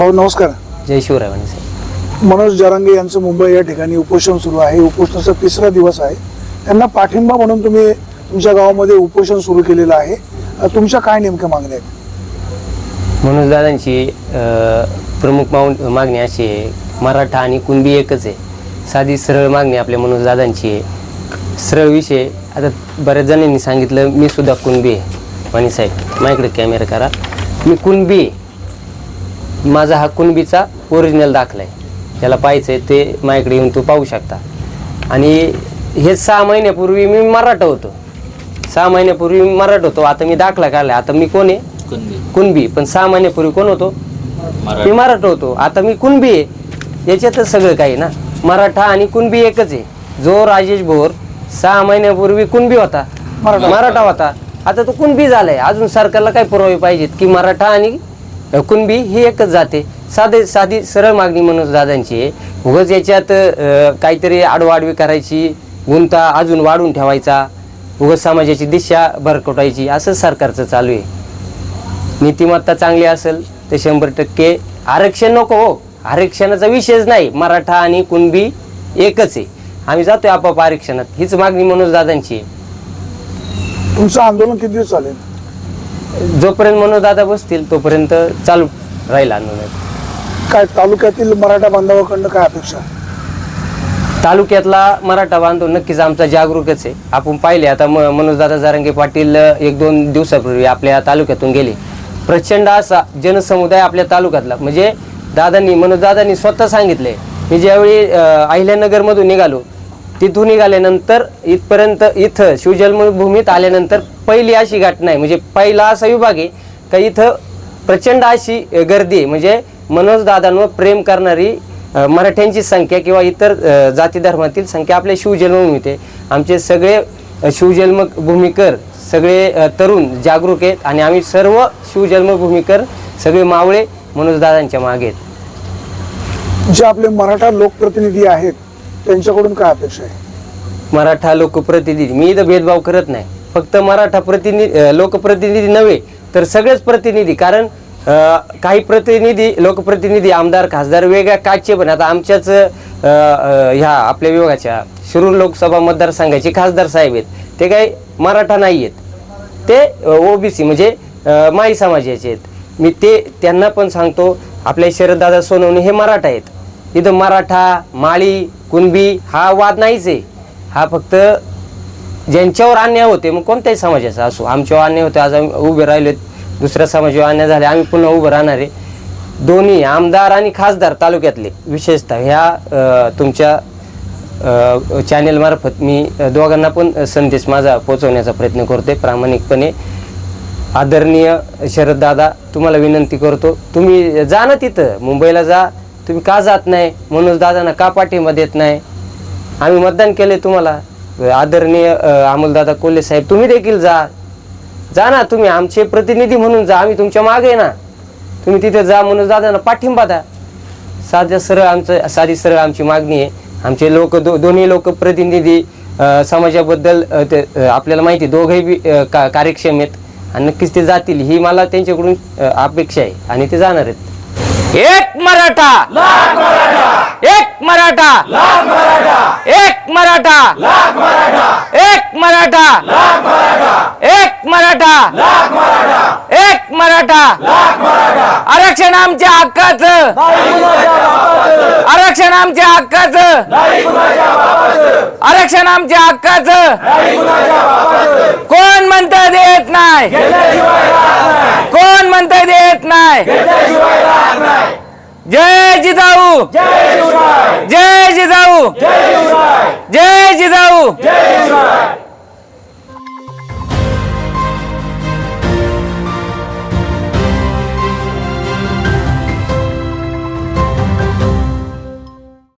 भाऊ नमस्कार. जय शिवराय म्हणे साहेब मनोज जरांगे यांचं मुंबई या ठिकाणी उपोषण सुरू आहे. उपोषणाचा तिसरा दिवस आहे. त्यांना पाठिंबा म्हणून तुम्ही तुमच्या गावामध्ये उपोषण सुरू केलेलं आहे. अ, तुमच्या काय नेमक्या मागण्या आहेत? मनोज दादांची प्रमुख माउ मागणी अशी आहे. मराठा आणि कुणबी एकच आहे. साधी सरळ मागणी आपल्या मनोज दादांची आहे. सरळ विषय आता बऱ्याच जणांनी सांगितलं मी सुद्धा कुणबी आहे. वाणी साहेब माझ्याकडे कॅमेरा करा. मी कुणबी आहे. माझा हा कुणबीचा ओरिजिनल दाखला आहे पाहायचं आहे ते माझ्याकडे येऊन तू पाहू शकता. आणि हे सहा महिन्यापूर्वी मी मराठा होतो. सहा महिन्यापूर्वी मी मराठा होतो. आता मी दाखला काढला आता मी कोण आहे? कुणबी. पण सहा महिन्यापूर्वी कोण होतो? मी मराठा होतो. आता मी कुणबी आहे? याच्यातच सगळं काही ना. मराठा आणि कुणबी एकच आहे. जो राजेश भोर सहा महिन्यापूर्वी कुणबी होता. मराठा होता. आता तो कुणबी झालाय. अजून सरकारला काय पुरावे पाहिजेत की मराठा आणि कुणबी ही एकच जाते. साधे साधी सरळ मागणी म्हणून दादांची आहे. उगच याच्यात काहीतरी आडवाडवी करायची गुंता अजून वाढून ठेवायचा उगच समाजाची दिशा भरकटायची असं सरकारचं चालू आहे. नीतिमत्ता चांगली असेल तर शंभर टक्के आरक्षण नको हो. आरक्षणाचा विषयच नाही. मराठा आणि कुणबी एकच आहे. आम्ही जातोय आपाप आरक्षणात. हीच मागणी मनोज दादांची आहे. तुमचं आंदोलन किती दिवस चालेल? जोपर्यंत मनोज दादा बसतील तोपर्यंत चालू राहील आंदोलन. काय तालुक्यातील मराठा बांधवाकडनं काय अपेक्षा? तालुक्यातला मराठा बांधव नक्कीच आमचा जागरूकच आहे. आपण पाहिले आता म मनोजदादा जारंगे पाटील एक दोन दिवसापूर्वी आपल्या तालुक्यातून गेले. प्रचंड असा जनसमुदाय आपल्या तालुक्यातला. म्हणजे दादांनी मनोजदादांनी स्वतः सांगितले मी ज्यावेळी अहिल्यानगरमधून निघालो तिथून निघाल्यानंतर इथपर्यंत इथं शिवजन्मभूमीत आल्यानंतर पहिली अशी घटना आहे. म्हणजे पहिला असा विभाग आहे का इथं प्रचंड अशी गर्दी आहे. म्हणजे मनोज दादांवर प्रेम करणारी मराठ्यांची संख्या किंवा इतर जाती धर्मातील संख्या आपल्या शिवजन्मभूमीत आहे. आमचे सगळे अ, शिवजन्मभूमीकर सगळे तरुण जागरूक आहेत आणि आम्ही सर्व शिवजन्मभूमीकर सगळे मावळे मनोज दादांच्या मागे आहेत. जे आपले मराठा लोकप्रतिनिधी आहेत त्यांच्याकडून काय अपेक्षा आहे? मराठा लोकप्रतिनिधी मी इथं भेदभाव करत नाही. फक्त मराठा प्रतिनिधी लोकप्रतिनिधी नव्हे तर सगळेच प्रतिनिधी. कारण काही प्रतिनिधी लोकप्रतिनिधी आमदार खासदार वेगळ्या काचचे पण. आता आमच्याच ह्या आपल्या विभागाच्या शिरूर लोकसभा मतदारसंघाचे खासदार साहेब आहेत. ते काही मराठा नाही आहेत ते ओबीसी म्हणजे माई समाजाचे आहेत. मी ते त्यांना पण सांगतो आपल्या शरददादा सोनवणे हे मराठा आहेत. इथं मराठा माळी कुणबी हा वाद नाहीच आहे. हा फक्त ज्यांच्यावर अन्याय होते मग कोणत्याही समाजाचा असो. आमच्यावर अन्याय होते आज आम्ही उभे राहिलेत दुसऱ्या समाजावर अन्याय झाले आम्ही पुन्हा उभं राहणार आहे. दोन्ही आमदार आणि खासदार तालुक्यातले विशेषतः ह्या तुमच्या चॅनेलमार्फत मी दोघांना पण संदेश माझा पोचवण्याचा प्रयत्न करतोय. प्रामाणिकपणे आदरणीय शरददादा तुम्हाला विनंती करतो. तुम्ही जा ना तिथं. मुंबईला जा. तुम्ही का जात नाही? मनोज दादांना का पाठिंबा देत नाही? आम्ही मतदान केले तुम्हाला. आदरणीय अमोलदादा कोल्हे साहेब तुम्ही देखील जा. जा ना तुम्ही आमचे प्रतिनिधी म्हणून जा. आम्ही तुमच्या मागे आहे ना. तुम्ही तिथे जा मनोज दादांना पाठिंबा द्या. साध्या सरळ आमचं साधी सरळ आमची मागणी आहे. आमचे लोक दो दोन्ही लोक प्रतिनिधी समाजाबद्दल ते आपल्याला माहिती दोघंही बी, का कार्यक्षम आहेत. आणि नक्कीच ते जातील. ही मला त्यांच्याकडून अपेक्षा आहे. आणि ते जाणार आहेत. एक मराठा. एक मराठा. एक मराठा. एक मराठा. एक मराठा. एक मराठा. आरक्षण आमच्या हक्काचं. आरक्षण आमच्या हक्काचं. आरक्षण आमच्या हक्काचं. कोण म्हणतं देत नाही? नाही जय जिजाऊ. जय जिजाऊ. जय जिजाऊ.